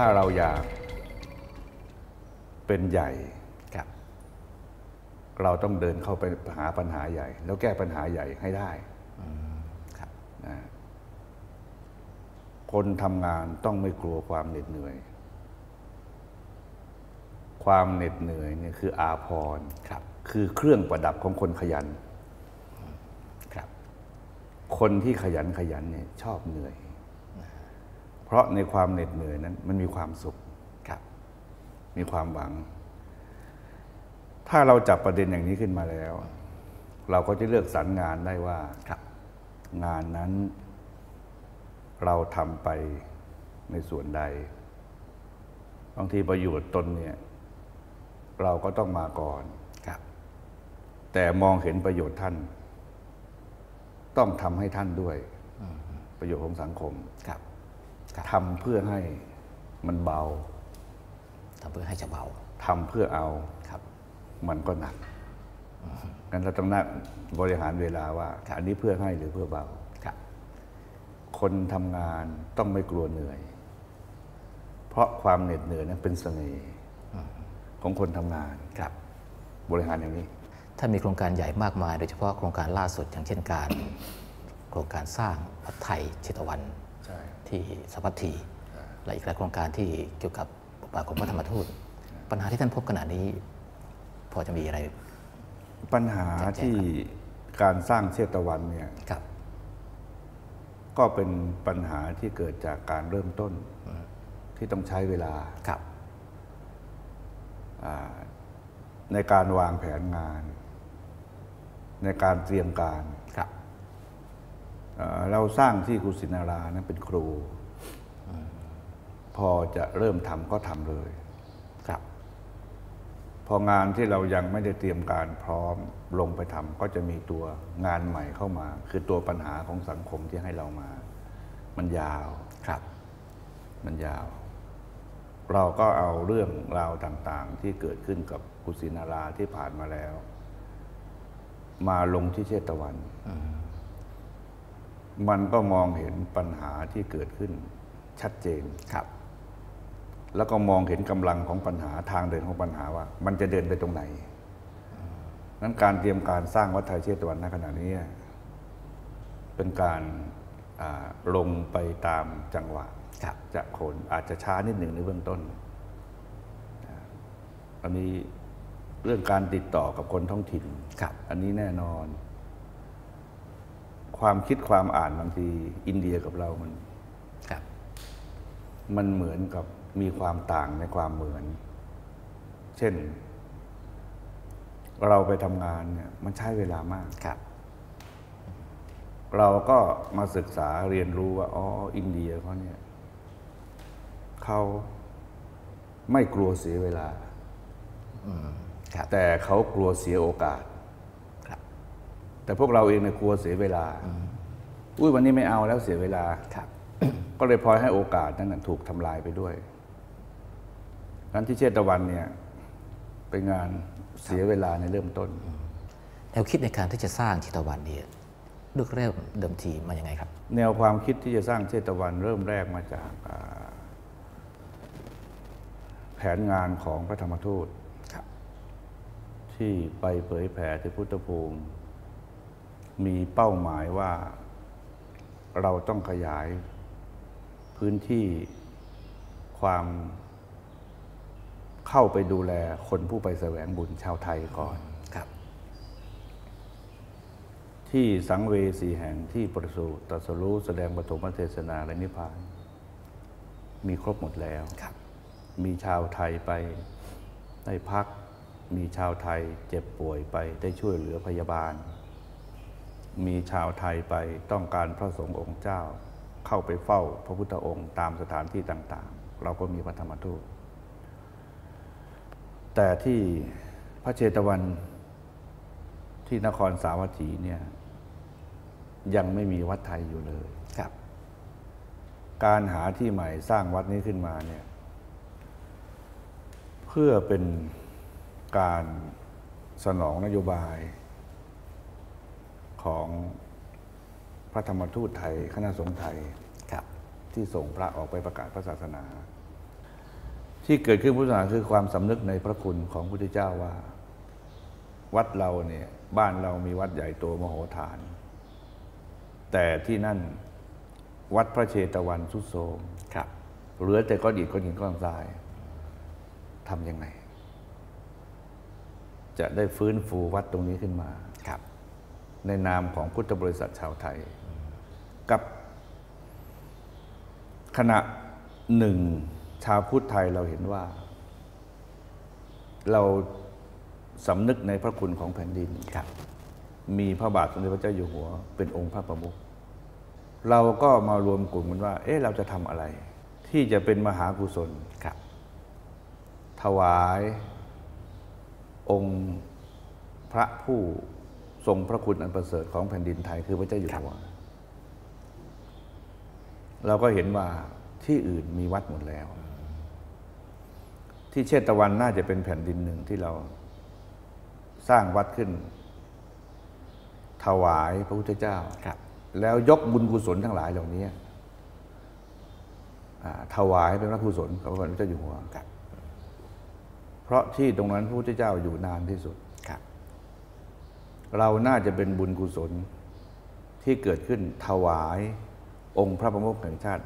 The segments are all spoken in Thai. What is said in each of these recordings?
ถ้าเราอยากเป็นใหญ่ครับเราต้องเดินเข้าไปหาปัญหาใหญ่ แล้วแก้ปัญหาใหญ่ให้ได้ครับนะคนทำงานต้องไม่กลัวความเหน็ดเหนื่อย ความเหน็ดเหนื่อยเนี่ยคืออาภรณ์ครับ คือเครื่องประดับของคนขยันครับ คนที่ขยันขยันเนี่ยชอบเหนื่อย เพราะในความเหน็ดเหนื่อยนั้น มันมีความสุขครับ มีความหวัง ถ้าเราจับประเด็นอย่างนี้ขึ้นมาแล้ว เราก็จะเลือกสรรงานได้ว่าครับงานนั้นเราทำไปในส่วนใด บางทีประโยชน์ตนเนี่ย เราก็ต้องมาก่อนครับ แต่มองเห็นประโยชน์ท่าน ต้องทำให้ท่านด้วย ประโยชน์ของสังคมครับครับ ทำเพื่อให้มันเบาทำเพื่อให้จะเบาทำเพื่อเอาครับ มันก็หนักงั้นเราต้องนักบริหารเวลาว่าครับอันนี้เพื่อให้หรือเพื่อเบาครับ คนทำงานต้องไม่กลัวเหนื่อย เพราะความเหน็ดเหนื่อยนั้นเป็นเสน่ห์ของคนทำงานครับ บริหารอย่างนี้ ถ้ามีโครงการใหญ่มากมาย โดยเฉพาะโครงการล่าสุดอย่างเช่นการ โครงการสร้างวัดไทยเชตวันใช่ ที่สวัสดีและอีกหลายโครงการที่เกี่ยวกับปกปักของพระธรรมทูต ปัญหาที่ท่านพบขณะนี้ พอจะมีอะไร ปัญหาจัดแจงที่การสร้างเชตวันเนี่ยครับก็เป็นปัญหาที่เกิดจากการเริ่มต้นที่ต้องใช้เวลาครับอ่าในการวางแผนงาน ในการเตรียมการครับ เอ่อเราสร้างที่กุสินารานั้นเป็นครู พอจะเริ่มทำก็ทำเลยครับ พองานที่เรายังไม่ได้เตรียมการพร้อมลงไปทำก็จะมีตัวงานใหม่เข้ามา คือตัวปัญหาของสังคมที่ให้เรามา มันยาวครับ มันยาว เราก็เอาเรื่องราวต่างๆ ที่เกิดขึ้นกับกุสินาราที่ผ่านมาแล้ว มาลงที่เชตวัน มันก็มองเห็นปัญหาที่เกิดขึ้นชัดเจนครับ แล้วก็มองเห็นกำลังของปัญหาทางเดินของปัญหาว่า มันจะเดินไปตรงไหน นั้นการเตรียมการสร้างวัดไทยเชตวันณขณะนี้ เป็นการอ่าลงไปตามจังหวะครับจากคนอาจจะช้านิดหนึ่งในเบื้องต้นอ่าอันนี้เรื่องการติดต่อกับคนท้องถิ่นครับอันนี้แน่นอน ความคิดความอ่านบางทีอินเดียกับเรามันครับมันเหมือนกับมีความต่างในความเหมือน เช่น เราไปทำงานเนี่ยมันใช้เวลามากครับ เราก็มาศึกษาเรียนรู้ว่าอ๋ออินเดียเขาเนี่ยเขาไม่กลัวเสียเวลาครับแต่เขากลัวเสียโอกาสครับ แต่พวกเราเองเนี่ยกลัวเสียเวลา อุ้ยวันนี้ไม่เอาแล้วเสียเวลาครับก็เลยพลอยให้โอกาสนั้นนะถูกทำลายไปด้วยงั้นที่เชตวันเนี่ยเป็นงานเสียเวลาในเริ่มต้น แนวคิดในการที่จะสร้างชิตวันเนี่ยเลือกเริ่มเดิมทีมาอย่างไงครับ แนวความคิดที่จะสร้างเชตวันเริ่มแรกมาจากอ่าแผนงานของพระธรรมทูตครับที่ไปเผยแผ่ที่พุทธภูมิ มีเป้าหมายว่าเราต้องขยายพื้นที่ความเข้าไปดูแลคนผู้ไปแสวงบุญชาวไทยก่อนครับ ที่สังเวสีแห่งที่ประสูติตรัสรู้แสดงปฐมเทศนาและนิพพาน มีครบหมดแล้วครับ มีชาวไทยไปได้พัก มีชาวไทยเจ็บป่วยไปได้ช่วยเหลือพยาบาล มีชาวไทยไปต้องการพระสงฆ์องค์เจ้า เข้าไปเฝ้าพระพุทธองค์ตามสถานที่ต่างๆ เราก็มีพระธรรมทูตแต่ที่พระเชตวันที่นครสาวัตถีเนี่ยยังไม่มีวัดไทยอยู่เลยครับ การหาที่ใหม่สร้างวัดนี้ขึ้นมาเนี่ยเพื่อเป็นการสนองนโยบาย ของพระธรรมทูตไทย คณะสงฆ์ไทยครับที่ส่งพระออกไปประกาศพระศาสนา ที่เกิดขึ้นพุทธศาสนาคือความสำนึกในพระคุณของพระพุทธเจ้าว่า วัดเราเนี่ยบ้านเรามีวัดใหญ่โตมโหฬารแต่ที่นั่นวัดพระเชตวันสุดโทรมครับเหลือแต่ก้อนอิฐก้อนหินก้อนทรายทำยังไง จะได้ฟื้นฟูวัดตรงนี้ขึ้นมาครับ ในนามของพุทธบริษัทชาวไทย กับขณะหนึ่งชาวพุทธไทยเราเห็นว่า เราสำนึกในพระคุณของแผ่นดินครับมีพระบาทสมเด็จพระเจ้าอยู่หัว เป็นองค์พระประมุขเราก็มารวมกลุ่มกันว่า เอ๊ะเราจะทำอะไร ที่จะเป็นมหากุศลครับ ถวาย องค์พระผู้ ทรงพระคุณอันประเสริฐของแผ่นดินไทยคือพระเจ้าอยู่หัวเราก็เห็นว่าที่อื่นมีวัดหมดแล้ว ที่เชตวันน่าจะเป็นแผ่นดินหนึ่งที่เราสร้างวัดขึ้น ถวายพระพุทธเจ้าครับแล้วยกบุญกุศลทั้งหลายเหล่านี้อ่าถวายเป็นพระกุศลกับพระบาทพระเจ้าอยู่หัวครับเพราะที่ตรงนั้นพระพุทธเจ้าอยู่นานที่สุดครับ เราน่าจะเป็นบุญกุศลที่เกิดขึ้นถวายองค์พระประมุขแห่งชาติ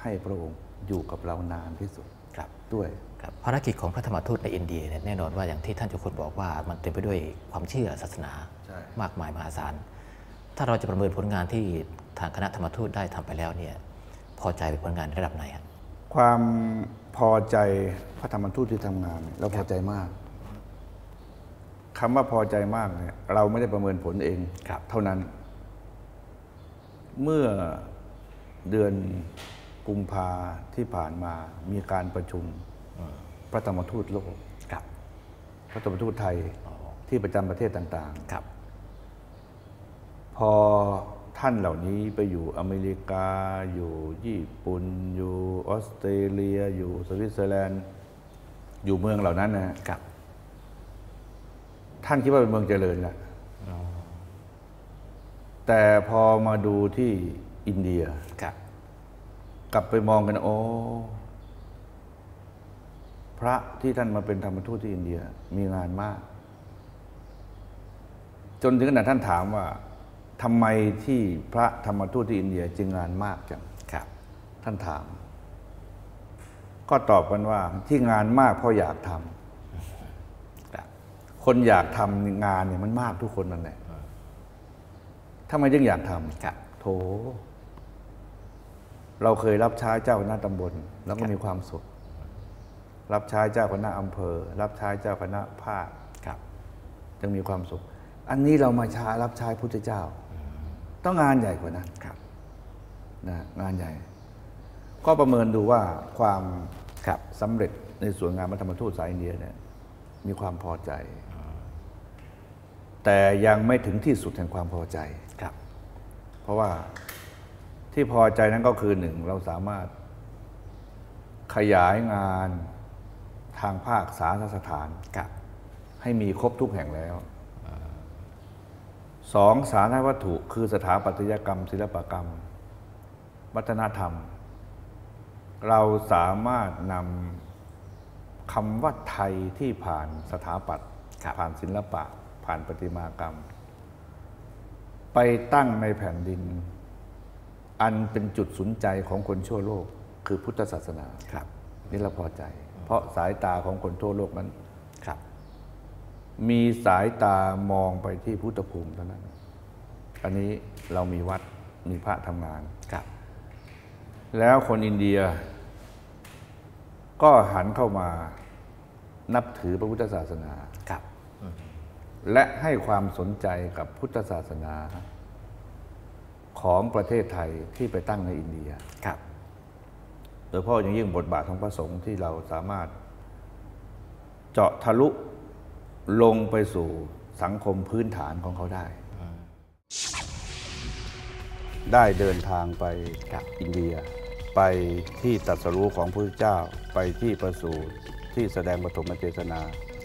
ให้พระองค์อยู่กับเรานานที่สุดครับด้วยครับภารกิจของพระธรรมทูตในอินเดียเนี่ยแน่นอนว่าอย่างที่ท่านเจุคนบอกว่ามันเต็มไปด้วยความเชื่อศาสนาใช่มากมายมหาศาล ถ้าเราจะประเมินผลงานที่ทางคณะธรรมทูตได้ทำไปแล้วเนี่ยพอใจเป็นผลงานระดับไหนครับความพอใจพระธรรมทูตที่ทำงานเนี่ยเราพอใจมาก คำว่าพอใจมากเนี่ยเราไม่ได้ประเมินผลเองครับเท่านั้น เมื่อเดือนกุมภาที่ผ่านมามีการประชุมพระธรรมทูตโลกครับพระธรรมทูตไทยที่ประจำประเทศต่างครับๆพอท่านเหล่านี้ไปอยู่อเมริกา อยู่ญี่ปุ่น อยู่ออสเตรเลีย อยู่สวิตเซอร์แลนด์ อยู่เมืองเหล่านั้นนะฮะครับ ท่านคิดว่าเป็นเมืองเจริญแหละแต่พอมาดูที่อินเดียครับกลับไปมองกันโอ้พระที่ท่านมาเป็นธรรมทูตที่อินเดียมีงานมาก จนถึงขนาดท่านถามว่าทำไมที่พระธรรมทูตที่อินเดียจึงงานมากจังครับท่านถาม ก็ตอบกันว่าที่งานมากเพราะอยากทำครับ คนอยากทำงานเนี่ยมันมากทุกคนนั่นแหละทำไมจึงอยากทำครับโถ เราเคยรับใช้เจ้าคณะตำบล แล้วก็มีความสุข รับใช้เจ้าคณะอำเภอ รับใช้เจ้าคณะภาคครับจึงมีความสุข อันนี้เรามาช้ารับใช้พุทธเจ้า ต้องงานใหญ่กว่านั้นครับนะงานใหญ่ ก็ประเมินดูว่าความครับสำเร็จในส่วนงานมัธรรมทูตสายอินเดียเนี่ยมีความพอใจ แต่ยังไม่ถึงที่สุดแห่งความพอใจครับ เพราะว่าที่พอใจนั้นก็คือหนึ่งเราสามารถขยายงานทางภาคสาธารณสถานครับให้มีครบทุกแห่งแล้วสองสาธารณวัตถุ คือสถาปัตยกรรม ศิลปกรรม วัฒนธรรม เราสามารถนำคำว่าไทยที่ผ่านสถาปัตย์ครับผ่านศิลปะ ผ่านประติมากรรม ไปตั้งในแผ่นดิน อันเป็นจุดสนใจของคนชั่วโลก คือพุทธศาสนาครับนี่เราพอใจ เพราะสายตาของคนทั่วโลกนั้นครับ มีสายตามองไปที่พุทธภูมิเท่านั้น อันนี้เรามีวัดมีพระทำงานครับ แล้วคนอินเดีย ก็หันเข้ามานับถือพระพุทธศาสนาครับ และให้ความสนใจกับพุทธศาสนาของประเทศไทยที่ไปตั้งในอินเดียครับ โดยเฉพาะอย่างยิ่งบทบาทของพระสงฆ์ที่เราสามารถเจาะทะลุลงไปสู่สังคมพื้นฐานของเขาได้ ได้เดินทางไปครับอินเดีย ไปที่ตรัสรู้ของพระพุทธเจ้า ไปที่ประสูติที่แสดงปฐมเทศนา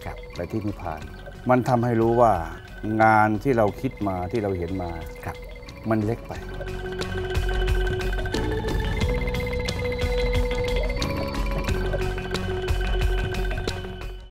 ครับไปที่นิพพาน มันทำให้รู้ว่างานที่เราคิดมาที่เราเห็นมาครับมันเล็กไป